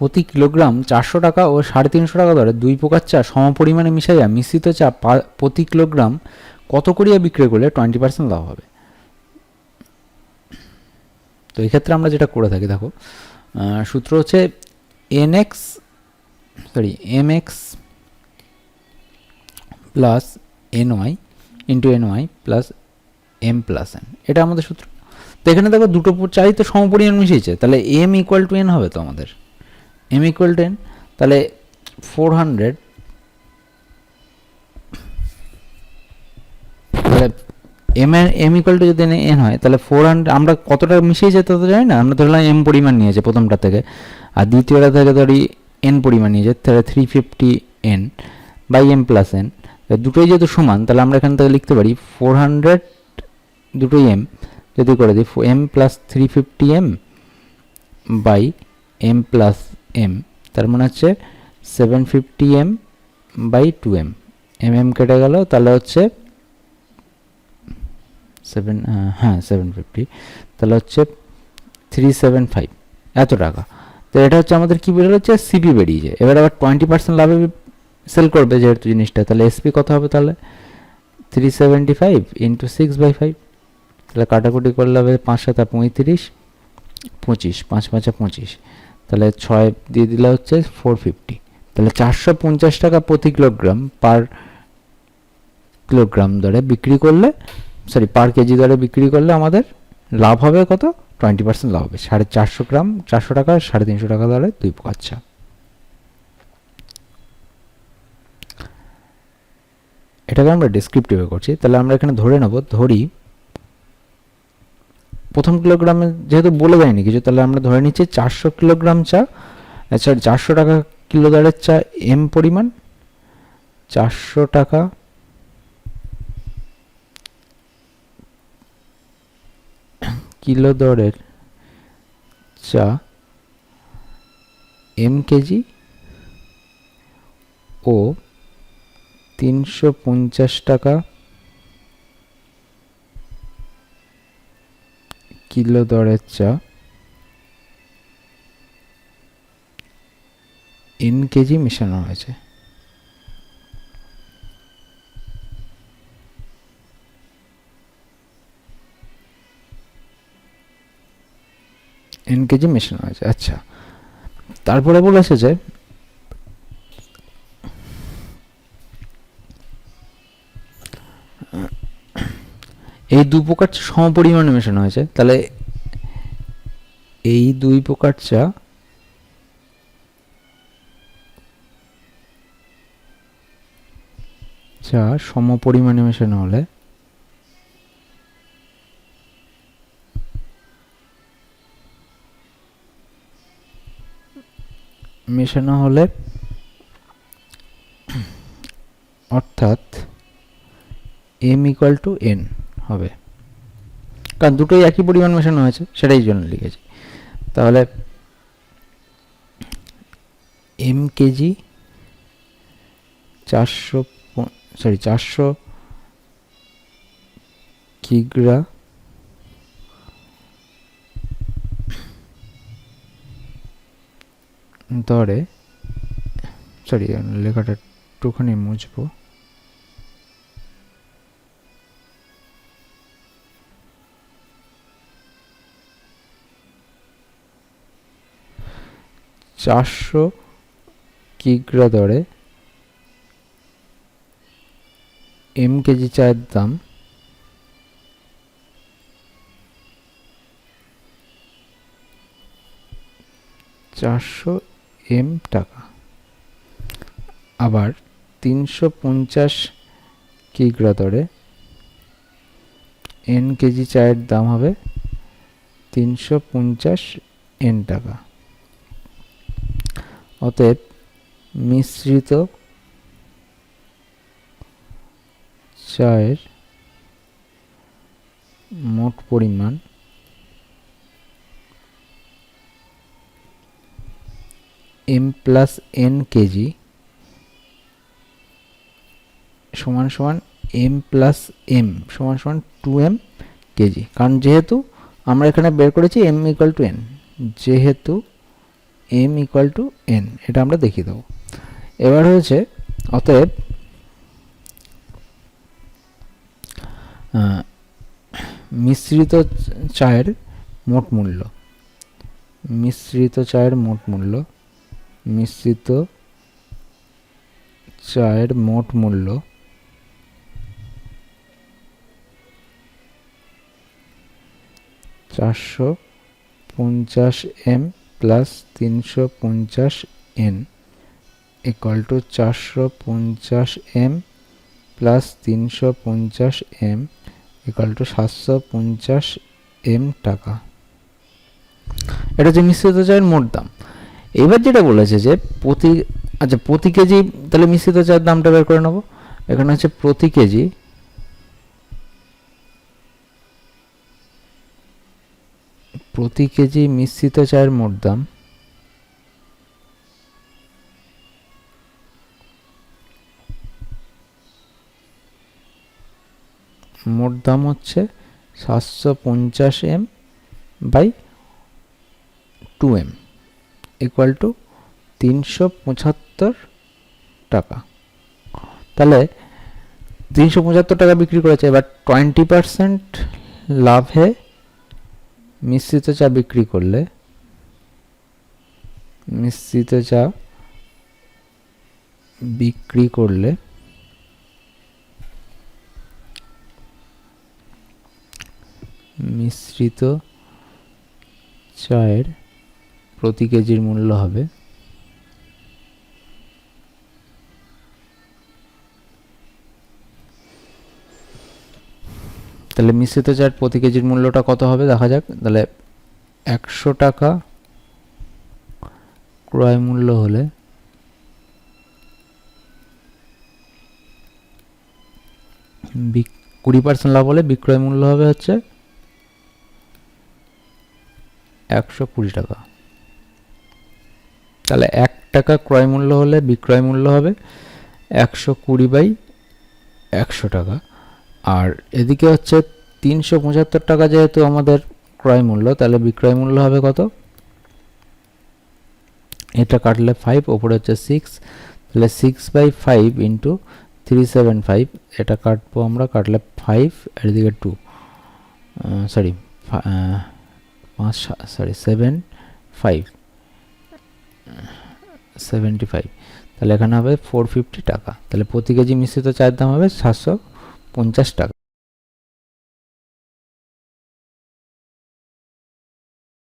প্রতি কিলোগ্রাম চারশো টাকা ও সাড়ে তিনশো টাকা দরে দুই প্রকার চা সমপরিমাণে মিশাইয়া মিশ্রিত চা প্রতি কিলোগ্রাম কত করিয়া বিক্রি করলে টোয়েন্টি পার্সেন্ট লাভ হবে? তো এই ক্ষেত্রে আমরা যেটা করে থাকি, দেখো সূত্র হচ্ছে N X sorry M X plus N Y into N Y plus M plus N. এটা আমাদের সূত্র। তো এখানে দেখো দুটো চাই তো সমপরিমাণ মিশিয়েছে, তাহলে এম ইকুয়াল টু এন হবে তো আমাদের? এম ইকুয়াল টু এন তাহলে ফোর হান্ড্রেড তাহলে এম এম ইকুয়াল টু যদি এন হয়, তাহলে ফোর হান্ড্রেড আমরা কতটা মিশিয়েছে তত জানি না, আমরা ধরলাম এম পরিমাণ নিয়েছে প্রথমটা থেকে, আর দ্বিতীয়টা থেকে ধরি এন পরিমাণ নিয়েছে, তাহলে three fifty N by M plus N দুটোই যেহেতু সমান, তাহলে আমরা এখান থেকে লিখতে পারি ফোর হান্ড্রেড দুটোই এম যদি করে দিই M plus three fifty M by M plus M তার মানে হচ্ছে seven fifty M by two M M M কেটে গেল, তাহলে হচ্ছে সেভেন হ্যাঁ সেভেন ফিফটি তাহলে হচ্ছে থ্রি সেভেন ফাইভ এত টাকা। তো এটা হচ্ছে আমাদের কী বেরোচ্ছে সিপি বেরিয়েছে এবার আবার টোয়েন্টি পার্সেন্ট লাভে সেল করবে যেহেতু জিনিসটা। তাহলে এসপি কত হবে তাহলে? Three seventy five into six by five তাহলে কাটাকুটি করলে হবে পাঁচ সাতা পঁয়ত্রিশ, পঁচিশ, পাঁচ পাঁচা পঁচিশ। তাহলে ছয় দিয়ে দিলে হচ্ছে ফোর ফিফটি তাহলে চারশো পঞ্চাশ টাকা প্রতি কিলোগ্রাম পার কিলোগ্রাম দরে বিক্রি করলে সরি পার কেজি দরে বিক্রি করলে আমাদের লাভ হবে কত? টোয়েন্টি পার্সেন্ট লাভ হবে। সাড়ে চারশো গ্রাম, চারশো টাকা, সাড়ে তিনশো টাকা দরে দুই আচ্ছা। এটাকে আমরা ডেসক্রিপটিভে করছি। তাহলে আমরা এখানে ধরে নেব, ধরি প্রথম কিলোগ্রামে যেহেতু বলে দেয়নি কিছু, তাহলে আমরা ধরে নিচ্ছি চারশো কিলোগ্রাম চা আচ্ছা চারশো টাকা কিলো দরের চা এম পরিমাণ, চারশো টাকা কিলো দরের চা এম কেজি ও তিনশো পঞ্চাশ টাকা কিলো দরের চা। এন কেজি মেশানো হয়েছে। এন কেজি মেশানো হয়েছে আচ্ছা। তারপরে বলেছে যে এই দু প্রকার চা সমপরিমাণে মেশানো হয়েছে। তাহলে এই দুই প্রকার চা চা সমপরিমাণে মেশানো হলে মেশানো হলে অর্থাৎ এম ইকুয়াল টু এন হবে। কারণ দুটোই একই পরিমাণ মেশানো হয়েছে, সেটাই জন্য লিখেছি। তাহলে এম কেজি চারশো সরি চারশো কিগ্রা দরে সরি লেখাটা একটুখানি মুছবো। চারশো কিগ্রা দরে এম কেজি চায়ের দাম চারশো এম টাকা। আবার তিনশো পঞ্চাশ কিগ্রা দরে এন কেজি চায়ের দাম হবে তিনশো পঞ্চাশ এন টাকা। অতএব মিশ্রিত চায়ের মোট পরিমাণ এম প্লাস এন কেজি সমান সমান এম প্লাস এম সমান সমান টু এম কেজি কারণ যেহেতু আমরা এখানে বের করেছি এম ইকুয়াল টু এন যেহেতু এম ইকুয়াল টু এন এটা আমরা দেখিয়ে দেবো। এবার হয়েছে, অতএব মিশ্রিত চায়ের মোট মূল্য, মিশ্রিত চায়ের মোট মূল্য, মিশ্রিত চায়ের মোট মূল্য, চারশো পঞ্চাশ এম প্লাস তিনশো পঞ্চাশ এন ইকুয়াল টু চারশো পঞ্চাশ এম প্লাস তিনশো পঞ্চাশ এম ইকুয়াল টু সাতশো পঞ্চাশ এম টাকা। এটা হচ্ছে মিশ্রিত চায়ের মোট দাম। এবার যেটা বলেছে যে প্রতি আচ্ছা প্রতি কেজি তাহলে মিশ্রিত চায়ের দামটা বের করে নেব। এখানে হচ্ছে প্রতি কেজি প্রতি কেজি মিশ্রিত চায়ের মোট দাম? মোট দাম হচ্ছে সাতশো পঞ্চাশ M by two M equal to তিনশো পঁচাত্তর টাকা। তাহলে তিনশো পঁচাত্তর টাকা বিক্রি করেছে, এবার টোয়েন্টি পারসেন্ট লাভে মিশ্রিত চা বিক্রি করলে মিশ্রিত চা বিক্রি করলে মিশ্রিত চায়ের প্রতি কেজির মূল্য হবে তাহলে মিশ্রিত চায়ের প্রতি কেজির মূল্যটা কত হবে? দেখা যাক। তাহলে একশো টাকা ক্রয় মূল্য হলে কুড়ি পার্সেন্ট লাভ হলে বিক্রয় মূল্য হবে হচ্ছে একশো কুড়ি টাকা। তাহলে এক টাকা ক্রয় মূল্য হলে বিক্রয় মূল্য হবে একশো কুড়ি বাই একশো টাকা। আর এদিকে হচ্ছে তিনশো পঁচাত্তর টাকা যেহেতু আমাদের ক্রয় মূল্য, তাহলে বিক্রয় মূল্য হবে কত? এটা কাটলে ফাইভ ওপরে হচ্ছে সিক্স তাহলে six by five into three seven five এটা কাটবো আমরা, কাটলে ফাইভ এদিকে টু সরি পাঁচ sorry seven five seventy five তাহলে এখানে হবে ফোর ফিফটি টাকা, তাহলে প্রতি কেজি মিশ্রিত চায়ের দাম হবে সাতশো পঞ্চাশ টাকা।